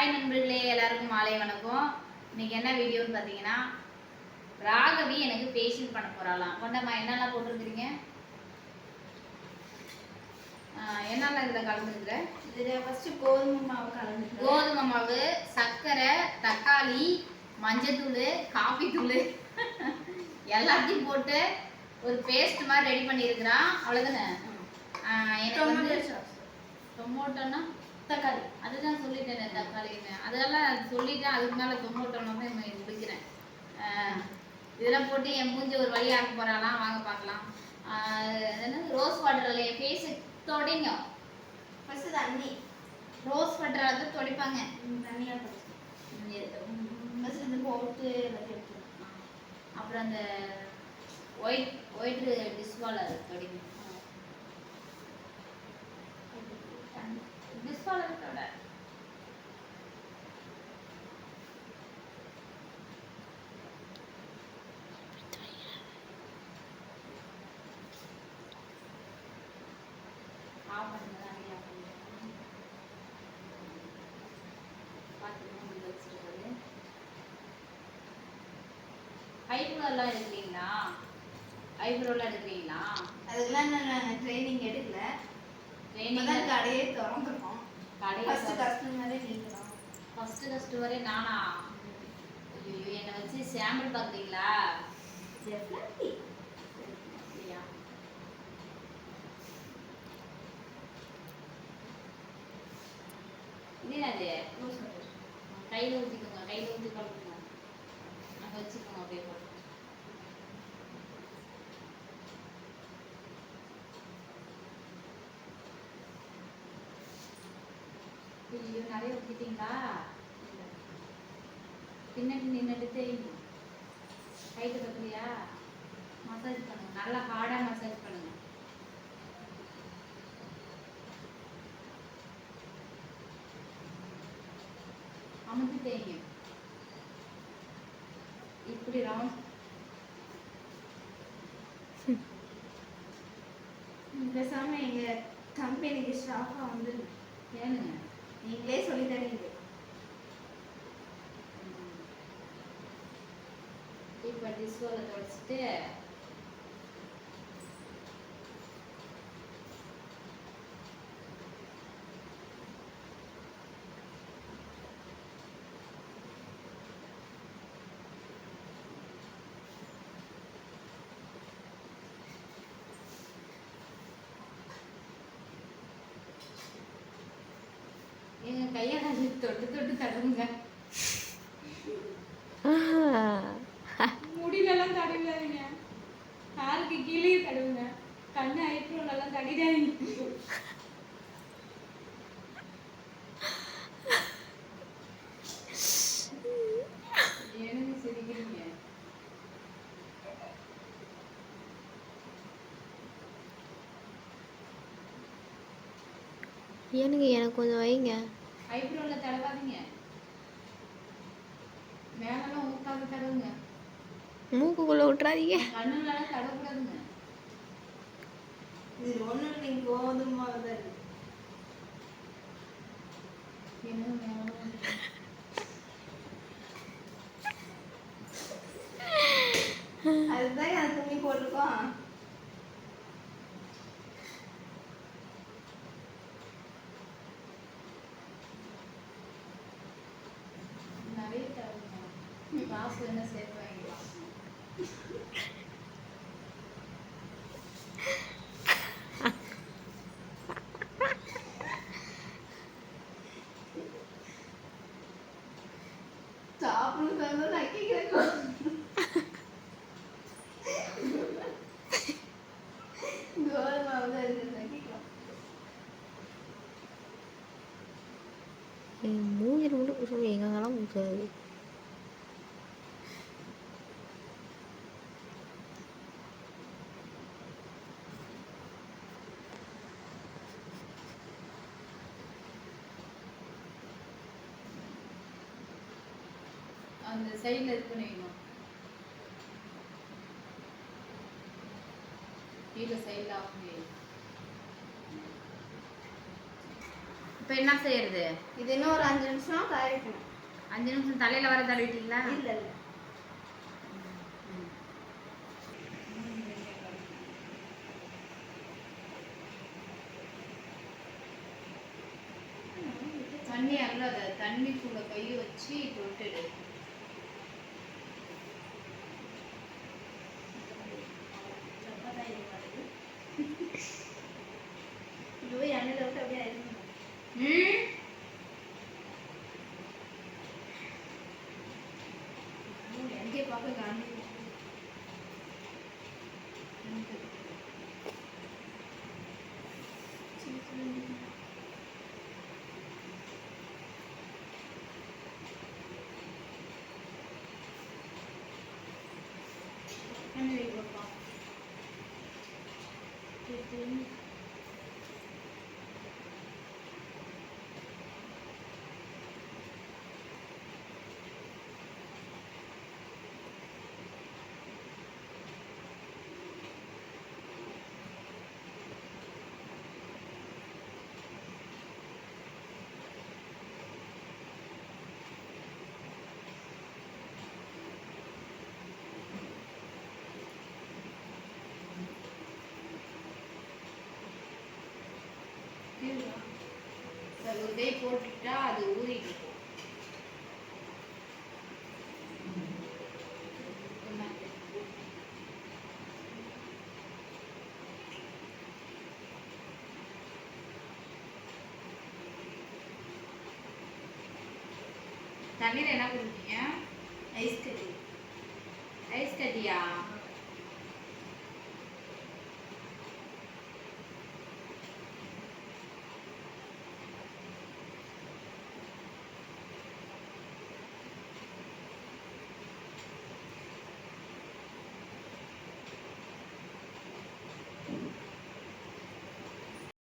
Hi நண்பர்களே எல்லாருக்கும் மாலை வணக்கம். இன்னைக்கு என்ன வீடியோன்னு பார்த்தீங்கன்னா ராகவி எனக்கு ஃபேஷியல் பண்ண போறாளாம் கொண்டம்மா என்னெல்லாம் போட்டிருக்கிறீங்க? என்னெல்லாம் இதில் கலந்துருக்குற? இதில் ஃபஸ்ட்டு கோதுமை மாவு கலந்து கோதுமை மாவு சர்க்கரை தக்காளி மஞ்சத்தூள் காபி தூள். எல்லாத்தையும் போட்டு ஒரு பேஸ்ட் மாதிரி ரெடி பண்ணியிருக்கிறான் அவ்வளோதானே எனக்கு டொமேட்டோ வந்து சாஸ் டொமோட்டோன்னா தக்காளி. அதுதான் சொல்லிட்டேனே தக்காளின்னு. அதெல்லாம் சொல்லிட்டேன் அதுக்கு மேலே தான் முடிக்கிறேன் இதெல்லாம் போட்டு என் மூஞ்சி ஒரு வழி ஆக்க போறாளாம் வாங்க பார்க்கலாம். அது ரோஸ் வாட்டரில் என் ஃபேஸு தொடைங்க. ஃபஸ்ட்டு தண்ணி. ரோஸ் வாட்டர் அது தொடைப்பாங்க. தண்ணியாக ஃபஸ்ட்டு இது போட்டு அப்புறம் அந்த ஒயிட் ஒயிட் டிஸ்வாலர் தொடைங்க. டிஸ்வாலர் தொட ஆஃப் பண்ணுங்க நிறைய ஆஃப் பண்ணுங்க பார்த்துக்கணும் ஐப்ரோலாம் எடுக்கிறீங்களா ஐப்ரோலாம் எடுக்கிறீங்களா அதுக்கெல்லாம் நான் ட்ரைனிங் எடுக்கல. இப்போதான் கடையே திறந்துருக்கோம். கடையில் ஃபஸ்ட்டு கஸ்டமரே தான் வரை நானா? ஐயோ என்னை வச்சு சாம்பிள் பார்க்குறீங்களா? டெஃபினெட்லி இது என்னது? கையில் ஊற்றிக்கோங்க கையில் ஊற்றி நிறைய ஊற்றிட்டீங்களா பின்னாடி நின்றுட்டு தெரியும்? கைட்டு பக்கலையா மசாஜ் பண்ணுங்க. நல்லா ஹார்டாக மசாஜ் பண்ணுங்க. அமுத்து தேய்ங்க. இப்படி ரவுண்ட் பேசாமல் எங்கள் கம்பெனிக்கு ஸ்டாஃபாக வந்துருக்கு ஏனுங்க நீங்களே சொல்லி தரீங்க இப்போ தொடச்சிட்டு எங்க கையை தொட்டு தொட்டு தடுங்க முடியலெல்லாம் தடவிடாதீங்க காலுக்கு கீழே தடவுங்க கண்ணு தடிடாதீங்க எனக்கு சிரிக்கிறீங்க? ஏனுங்க எனக்கு கொஞ்சம் வைங்க. ஐப்ரோல தடவாதீங்க. மேலெல்லாம் ஊத்தாத தடவுங்க. மூக்குக்குள்ளே விட்றாதீங்க கண்ணுலலாம் தடவக்கூடாதுங்க. இது ஒன்றும் இல்லைங்க கோதுமை மாவு தான் அதுதான் அந்த துணி போட்டிருக்கோம் காசு என்ன சேர்த்து வாங்கிக்கலாம்? சாப்பிடுறது நக்கிக்கிறேன் கோதுமை மாவு தான் இருக்கு நக்கிக்கலாம் என் மூஞ்சில் மட்டும் பூசணும் எங்கெங்கெல்லாம் பூசாது அந்த சைடில் இது பண்ணுவீங்க கீழே சைடில் ஆஃப் இப்போ என்ன செய்யறது? இது இன்னும் ஒரு அஞ்சு நிமிஷம் காய வைக்கணும் அஞ்சு நிமிஷம் தலையில வர தடவிட்டீங்களா? இல்லை இல்லை. தண்ணி அல்லாத தண்ணிக்குள்ள கையை வச்சு தொட்டுடு. சரி ஒரு கை போட்டுட்டா அது ஊறிட்டு இருக்கும். தண்ணீர் என்ன கொடுத்தீங்க ஐஸ் கட்டி. ஐஸ் கட்டியா?